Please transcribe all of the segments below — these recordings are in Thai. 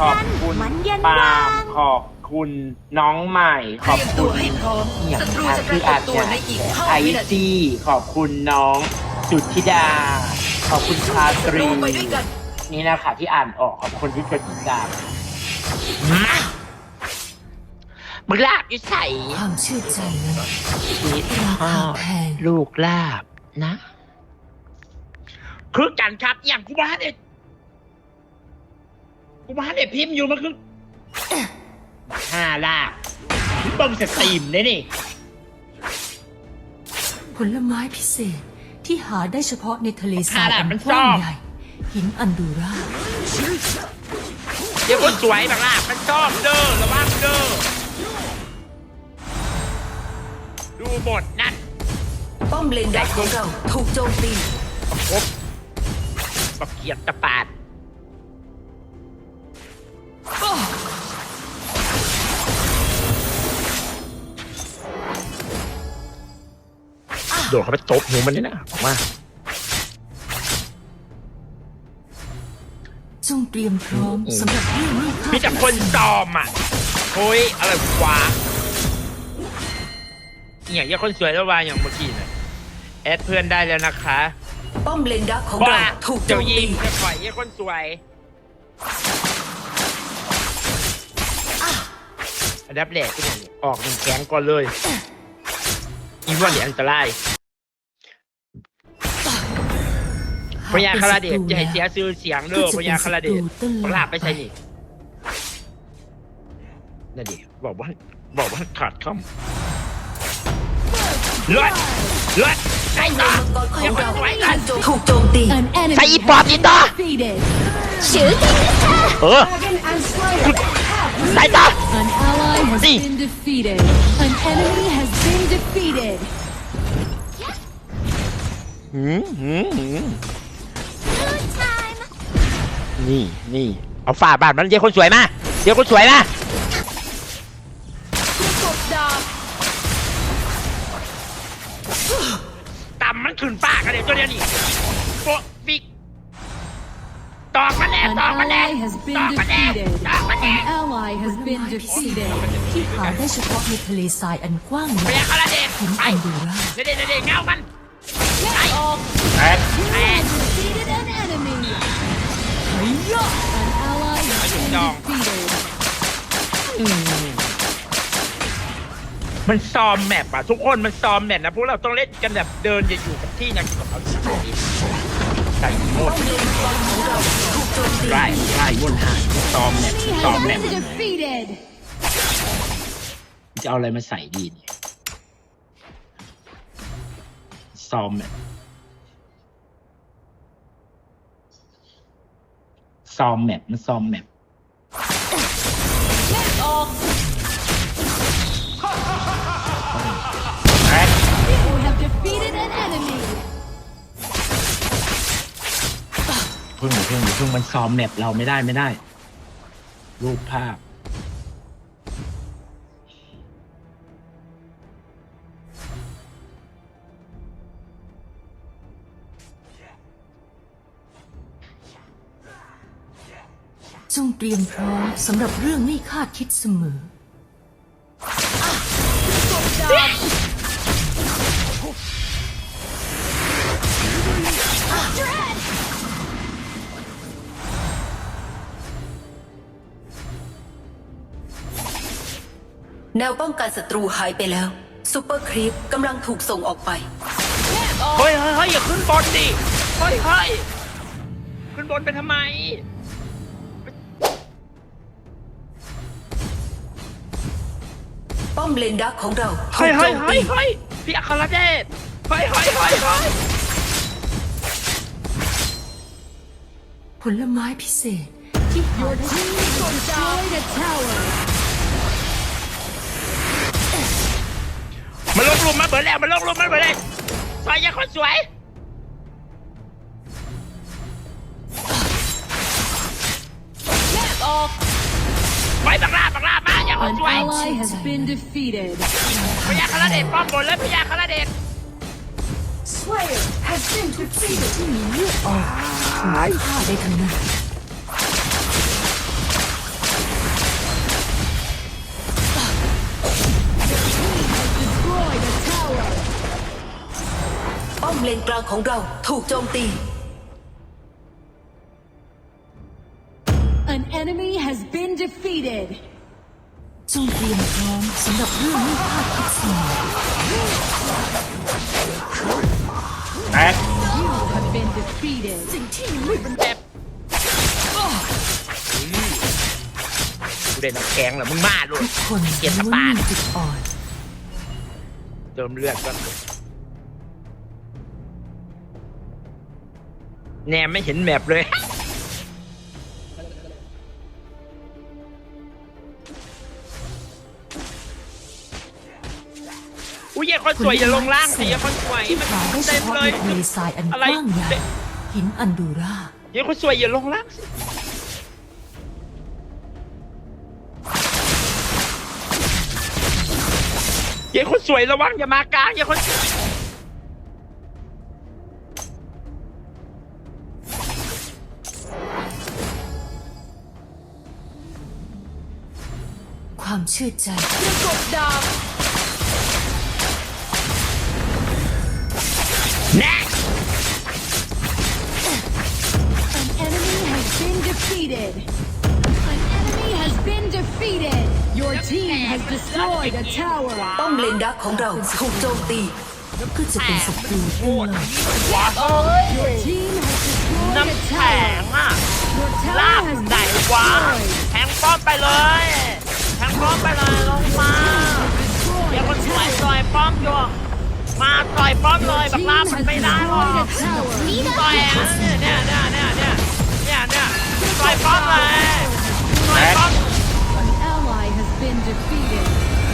ขอบคุณมันเย็นปาวัล์มงขอบคุณน้องใหม่ขเตอรีบยมคุตัวณให้พร้อมเนี่ยศัตรูอาจะปคืราอกฏอาตัวในอีกไอ5วินาที ซีขอบคุณน้องสุทธิดา ขอบคุณคาตรีดูไปด้วยกัน นี่นะคะที่อ่านออกขอบคุณที่กดติดตามมามึงลาบอยู่ใส่ความชื่นใจนั้นนี่ราพ่อคาแพง ลูกลาบนะ คือกันครับอย่างกูบ้านเด็ กูบ้านเด็พิมพ์อยู่มันคือห้าลาบเบิ้งสตรีมเลยนี่ ผลไม้พิเศษที่หาได้เฉพาะในทะเลทรายขนาดอันมันกว้างซ่อมใหญ่หินอันดูราเดี๋ยวคนสวยบางลาบมันชอบเด้อระวังเด้อดูบทนั่น ป้อมเลนดักของเราถูกโจมตีครบบักเกียบตะปาด โดดเข้าไปตบหัวมันนี่นะออกมาจงเตรียมพร้อมสำหรับเรื่องนี้ค่ะมีแต่คนจอมอะโอ้ยอะไรวะอย่างยี่คนสวยแล้ววางอย่างเมื่อกี้น่ะแอดเพื่อนได้แล้วนะคะป้อมเลนดักของว่าเราถูกโจเจ้ามยิตีงจะปล่อยยี่คนสวยอันดับแรกที่ไหนออกหนึ่งแข็งก่อนเลยอีว่าเหลียอันตราย พญาคาราเดชจะให้เสียซื้อเสียงเด้อพญาคาราเดชปลาบไปใช่นี่นั่นดิบอกว่าบอกว่าขาดคำเลือดเลือดใช่ต่อมังกรของอย่ามาเราสวยกันถูกโจมตี An enemy ใส่อีปอบนี่ต่อ defeated. Shooting เออใส่ต่อ An ally has See. been defeated. An enemy has been defeated. หืมหืมหืม นี่นี่เอาฝ่าบาทมันเดี๋ยวคนสวยมาเดี๋ยวคนสวยมาต่ำมันขึ้นฟ้ากันเลยตัวเดียวนี่โปะฟิกตอกมันแน่ An ตอกมันแน่ ally has ต been อกมันแน่ defeated. ตอกมันแน่ An ally has been defeated. ที่หาได้เฉพาะในทะเลทรายอันกว้างใหพญ่ยาคาราเดชหินไปอันดูราเด็ดเด็ดเด็ดเงามันไปแปดแปด has been Dong. defeated. มันซ้อมแมปอะทุกคนมันซ้อมแมปนะพวกเราต้องเล่นกันแบบเดินอย่าอยู่กับที่นะเอาใส่หมดไล่ไล่วนหายซ้อมแมปซ้อมแมปจะเอาอะไรมาใส่ดีเนี่ยซ้อมแมปซ้อมแมปมันซ้อมแมป พิ่งเพิ่งเพิ่งมันซ้อมแมปเราไม่ได้ไม่ได้ รูปภาพ จงเตรียมพร้อมสำหรับเรื่องไม่คาดคิดเสมอ แนวป้องกันศัตรูหายไปแล้วซูเปอร์ครีปกำลังถูกส่งออกไปเฮ้ยเฮ้ยเฮ้ยอย่าขึ้นบนดิเฮ้ยเฮ้ยขึ้นบนไปทำไม ป้อมเลนดักของเราถูเฮ้ยกโจเฮ้ยมเฮ้ตียเฮ้ยพี่อัครเดชเฮ้ยเฮ้ยเฮ้ยเฮ้ยผลไม้พิเศษที่หาได้ Destroyed a tower. มันลงลุมมาเบิดแล้ว มันลงลุมมาเบิดเลยสวยยังคนสวยไปบักลาบักลามาอย่าคน An สวย ally has been defeated. พญาคาราเดชป้อมบนเลยพญาคาราเดชที่มีเลือดออกถูกฆ่าได้ทั้งนั้น เลนกลางของเราถูกโจมตี An enemy has been defeated. จงเตรียมพร้อมสำหรับเรื่องไม่คาดคิดเสมอ แตก You have been defeated. แบบกูได้น้ำแข็งเหรอมึงมาลูกทุกคนเก็บล้วนปาดมีจุดอ่อน เติมเลือดก็ แนมไม่เห็นแมปเลย อุ้ยอย่าคนสวยอย่าลงล่างสิอย่าคนสวยที่มันผ่านได้เฉเต็มพาะเลในย ทะเลทรายอันกอะไร ว้างใหญ่หินอันดูราอย่าคนสวยอย่าลงล่างสิอย่าคนสวยระวังอย่ามากลางอย่าคนสวย ความเชื่อใจ Next An enemy has been defeated. An enemy has been defeated. Your team has destroyed a tower. ป้อมเลนดักของเราถูกโจมตีก็จะเป็นศัตรูโคเลิตรศว้า Your team has destroyed น้ำ a แข็ง tower. อะ Your ลา tower บ has ไหน been วะ destroyed. แทงป้อมไปเลยแทง ป้อมไปเลยลงมาเดี๋ยวคนสวยต่อยป้อมอยู่มาต่อยป้อมเลยแบบลาบมันไม่ได้หรอกต่อยอะเนี่ยเนี่ยเนี่ยเนี่ยเนี่ยเนี่ยเนี่ยต่อยป้อมเลยต่อยป้อม An ally has been defeated.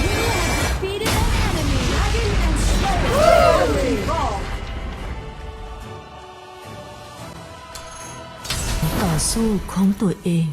You have defeated an enemy. Dragon and Slayer. ต่อสู้ของตัวเอง